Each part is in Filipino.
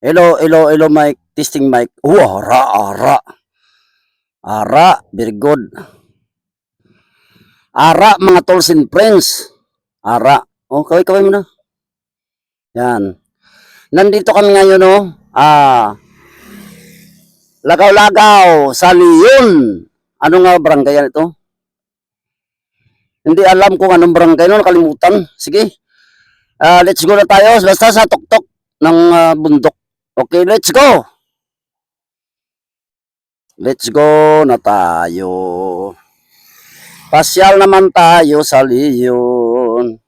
Hello, hello, hello, mic. Testing mic. Oh, ara, ara. Ara, very good. Ara, mga tolls and friends. Ara. Oh, kaway, kaway mo na. Yan. Nandito kami ngayon, no? Ah, Lagaw-lagaw, sa Leon. Ano nga barangay yan ito? Hindi alam kung anong barangay, no? Nakalimutan. Sige. Ah, let's go na tayo. Basta sa tuktok ng ah, bundok. Okay, let's go. Let's go na tayo. Pasyal naman tayo sa Leon.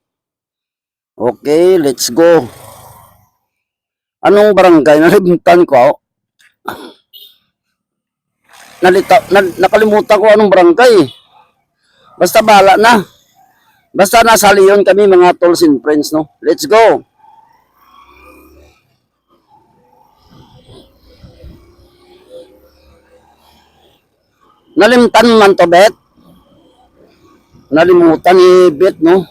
Okay, let's go. Anong barangay? Nalimutan ko. Nalita, na, nakalimutan ko anong barangay. Basta bala na. Basta nasa Leon kami mga tolls and friends, no? Let's go. Nalimtan man to, Bet. Nalimutan ni Bet, no?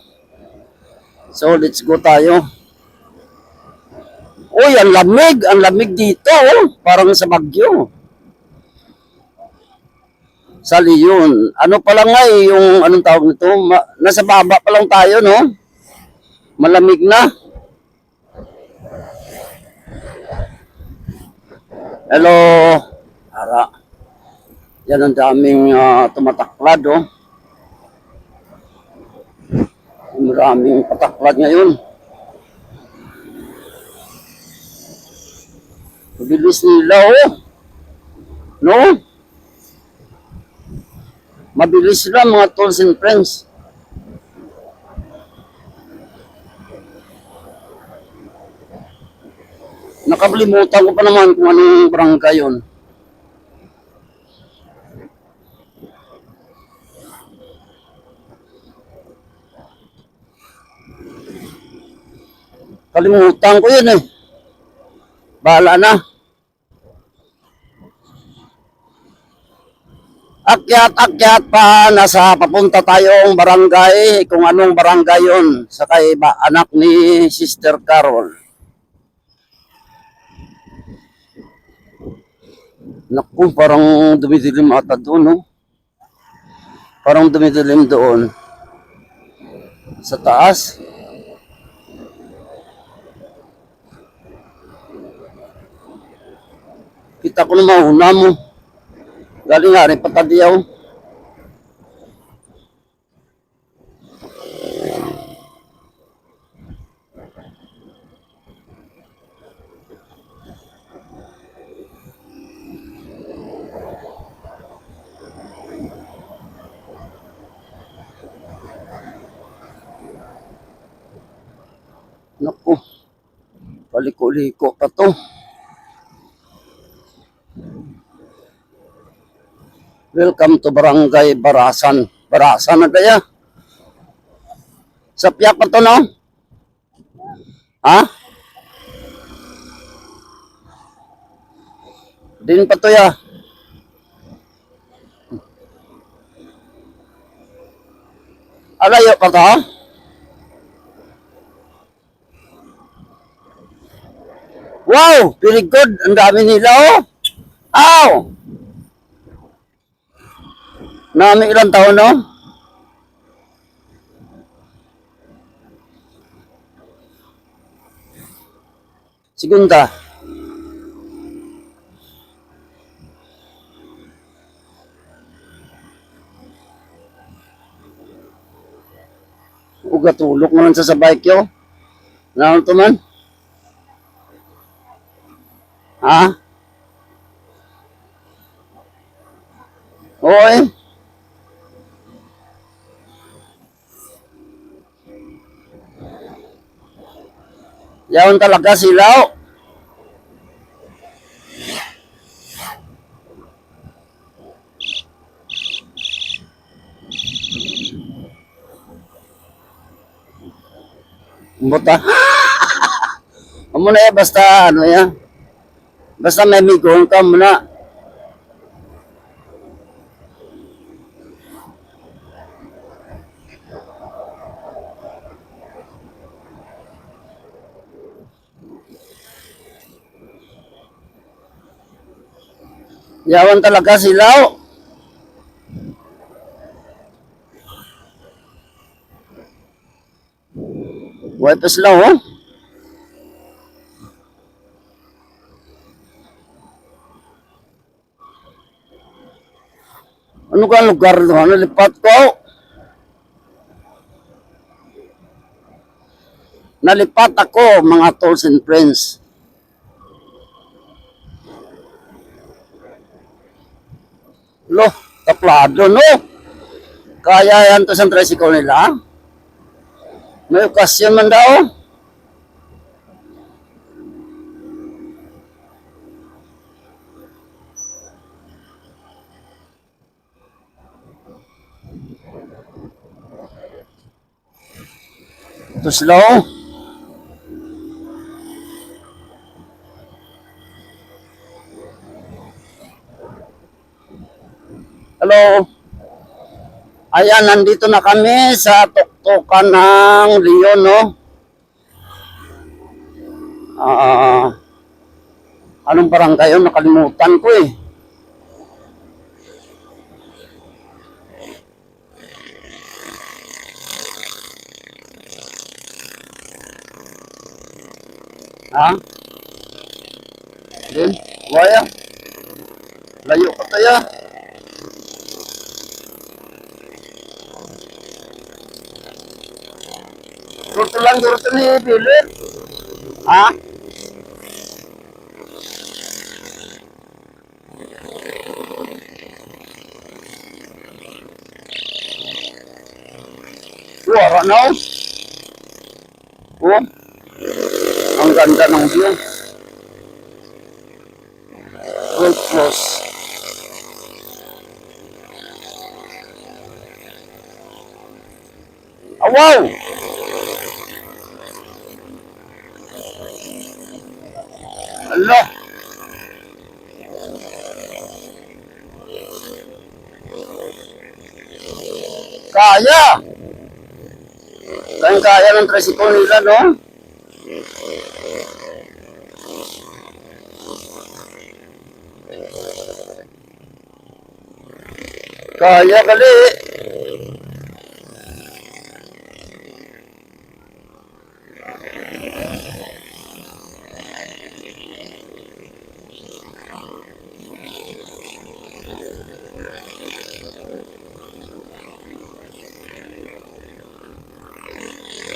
So, let's go tayo. Uy, ang lamig. Ang lamig dito, oh. Parang sa Bagyo. Sa Leon. Ano pa lang nga eh, yung anong tawag nito? Ma- nasa baba pa lang tayo, no? Malamig na. Hello. Ara. Yan ang daming ah, tumataklad, oh. Maraming pataklad ngayon. Mabilis nila, oh. No? Mabilis sila, mga tolls and friends. Nakalimutan ko pa naman kung anong barangay yun. Kalimutan ko yun eh. Bahala na. Akyat, akyat pa, nasa papunta tayong barangay, kung anong barangay yun, sa kay ba, anak ni Sister Carol. Naku, parang dumidilim ata doon, no? Parang dumidilim doon. Sa taas. Kita ko na mauna mo. Galing nga rin patadiyaw. Naku, paliko-liko pa to. Welcome to Barangay Barasan. Barasan na kaya? Sa piyak pa to, no? Ha? Din pa to ya. Alayo pa to? Wow! Very good. Ang dami nila, oh. Ow! Nami ilang taon, no? Segunda. Uga tulok naman sa sa bike yo. Naon to man? Ha? Oy. Yaon talaga silaw. Buta. Amo na basta ano ya. Basta may migon ka muna. Yawan talaga sila. oh. Buhay pa sila, oh. Ano ka lugar doon? Nalipat ko. Nalipat ako, mga tolls and friends. Lo, taplado, no? Kaya yan to sa tricycle nila? May okasyon man daw. Ito sila, Ayan, nandito na kami sa tuktukan ng Leon, no? Ah, anong barangay yun? Nakalimutan ko eh. Ha? Din? Waya? Layo ka tayo. Gusto lang gusto ni Philip. Ha? Wala na. Oh. Ang ganda ng view. Close. Ah, wow! Kaya! Kaya kaya ng tricycle nila, no? Kaya kali.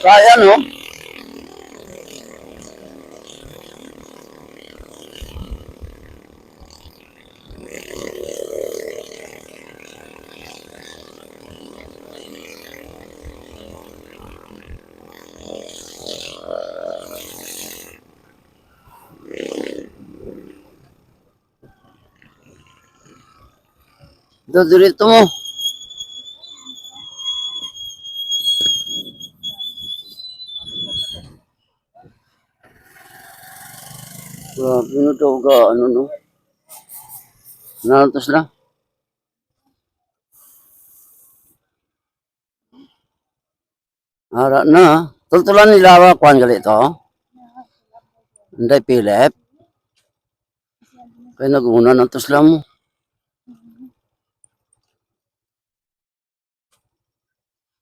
Kaya, no? Dodorito mo. Na daw ga, ano no? Nalatos lang. Ara na. Tultulan nila wa kwan gali to. Hindi Philip. Kaya nag-una ng tusla mo.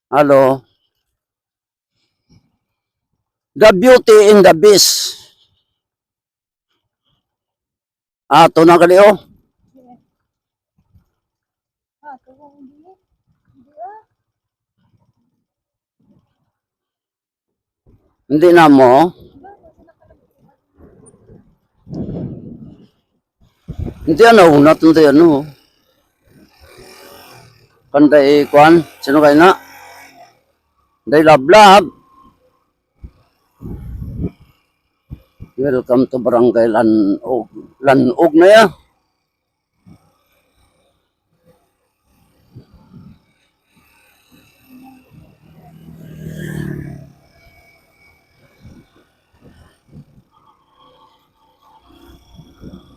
Hello. The beauty in the beast. Ah, na gali oh. Hindi na mo. Hindi ano, unat hindi ano. Kanday kwan, sino kayo na? Day lablab. Welcome to Barangay Lanog. Lanog na ya.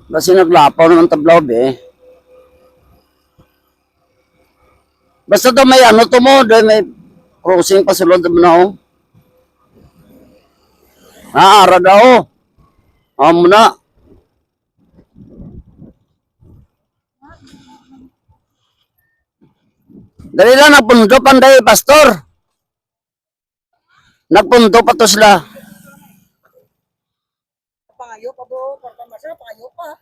Kasi naglapaw naman tablaw eh. Basta daw may ano to mo, daw may crossing pa sulod mo na oh. Ah, ara daw. Amna. Dali lang nagpunto panday, pastor. Nagpunto pa to sila. Pangayo pa bro, parang masya, pangayo pa.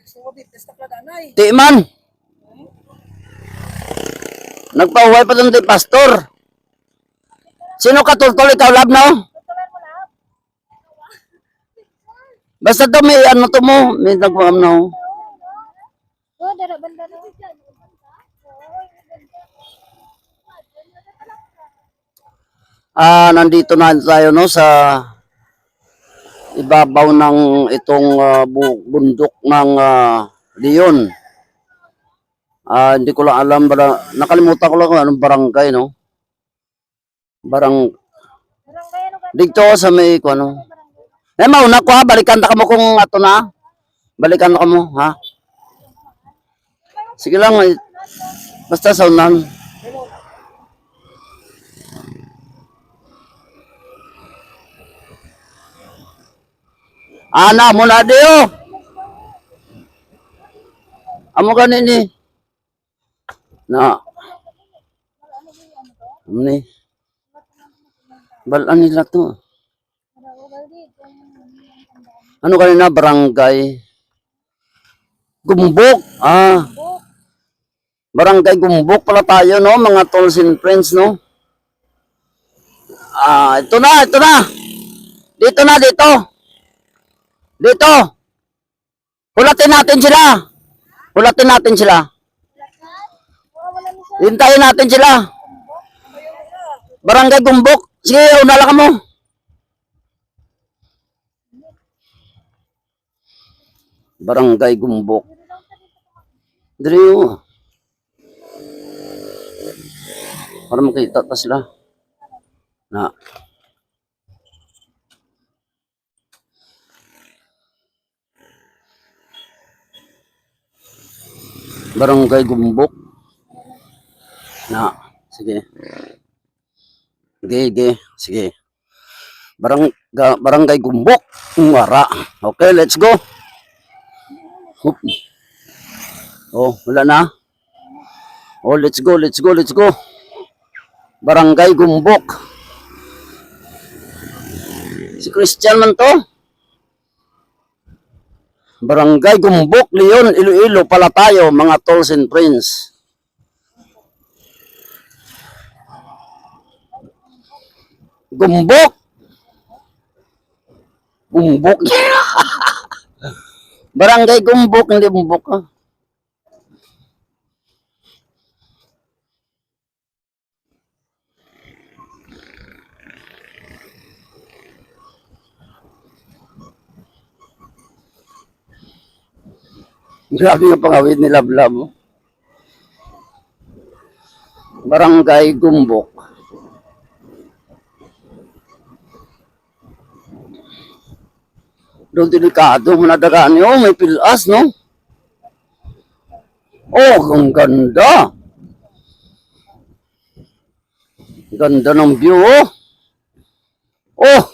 Gusto mo bitnes na klaganay. Di man. Nagpahuway pa doon pastor. Sino katultol ikaw, lab na? No? Basta to may ano to mo, may nagpam no. Oh, dara banda na. Ah, nandito na tayo no sa ibabaw ng itong bu- bundok ng ah, Leon. Ah, hindi ko lang alam bara nakalimutan ko lang kung anong barangay no. Barang Barangay ano dito sa may ko ano. Eh mauna ko ha, balikan ta ka mo kung ato na. Balikan ta ka mo ha. Sige lang, eh, basta sa unan. Ana mo na diyo. Amo ganini. Na. Ano ni? Balaan nila to. Ano kanina? Barangay. Gumbok. Ah. Barangay Gumbok pala tayo, no? Mga tolls and friends, no? Ah, ito na, ito na. Dito na, dito. Dito. Hulatin natin sila. Hulatin natin sila. Hintayin natin sila. Barangay Gumbok. Sige, unala ka mo. Barangay Gumbok. Drio. Para makita ta sila. Na. Barangay Gumbok. Na. Sige. Sige, sige. Sige. Barang, ga- barangay Gumbok. Ngara. Okay, let's go. Hup. Oh, wala na. Oh, let's go, let's go, let's go. Barangay Gumbok. Si Christian man to. Barangay Gumbok, Leon, Iloilo pala tayo, mga tolls and friends. Gumbok. Gumbok. Barangay Gumbok, hindi Gumbok. Ah. Grabe yung pangawid ni Lablab. oh. Barangay Gumbok. Doon delikado mo na dagaan niyo. May pilas, no? Oh, ang ganda. Ganda ng view, oh. Oh,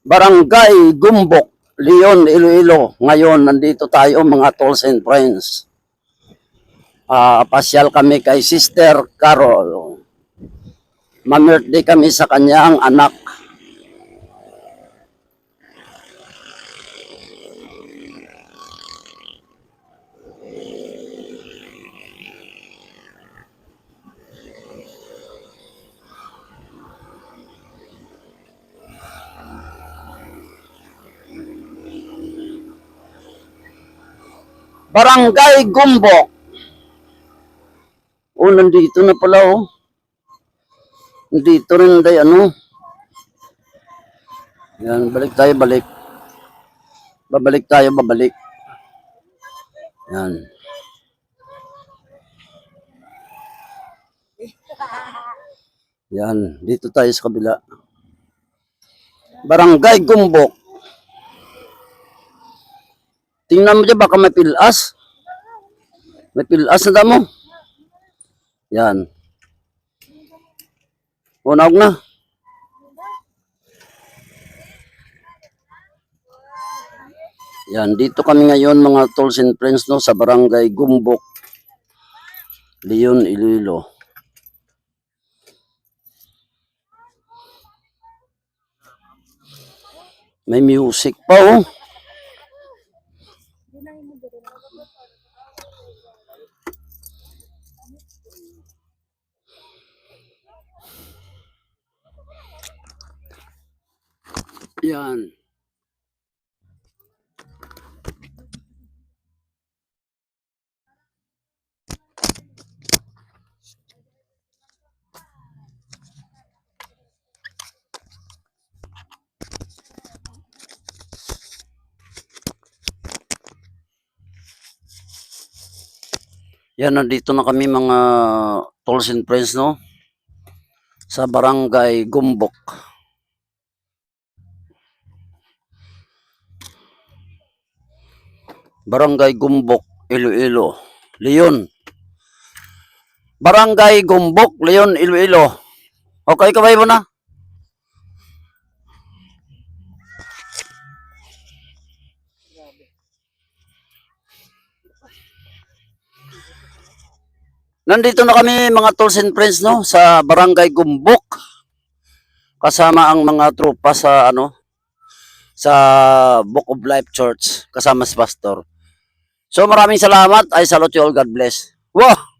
Barangay Gumbok, Leon, Iloilo. Ngayon, nandito tayo mga tolls and friends. Ah, pasyal kami kay Sister Carol. Ma-birthday kami sa kanyang anak. Barangay Gumbok. Oh, nandito na pala, oh. Nandito rin day, ano. Yan, balik tayo, balik. Babalik tayo, babalik. Yan. Yan, dito tayo sa kabila. Barangay Gumbok. Tingnan mo dyan, baka may pilas. May pilas na damo. Yan. O, naog na. Yan, dito kami ngayon mga tools and friends no, sa barangay Gumbok, Leon, Iloilo. May music pa oh. Yan. Yan, nandito na kami mga tolls and friends, no? Sa barangay Gumbok. Barangay Gumbok, Iloilo. Leon. Barangay Gumbok, Leon, Iloilo. Okay, kabay mo na. Nandito na kami mga tools and friends no sa Barangay Gumbok. Kasama ang mga tropa sa ano sa Book of Life Church kasama si pastor. So maraming salamat. I salute you all. God bless. Wow!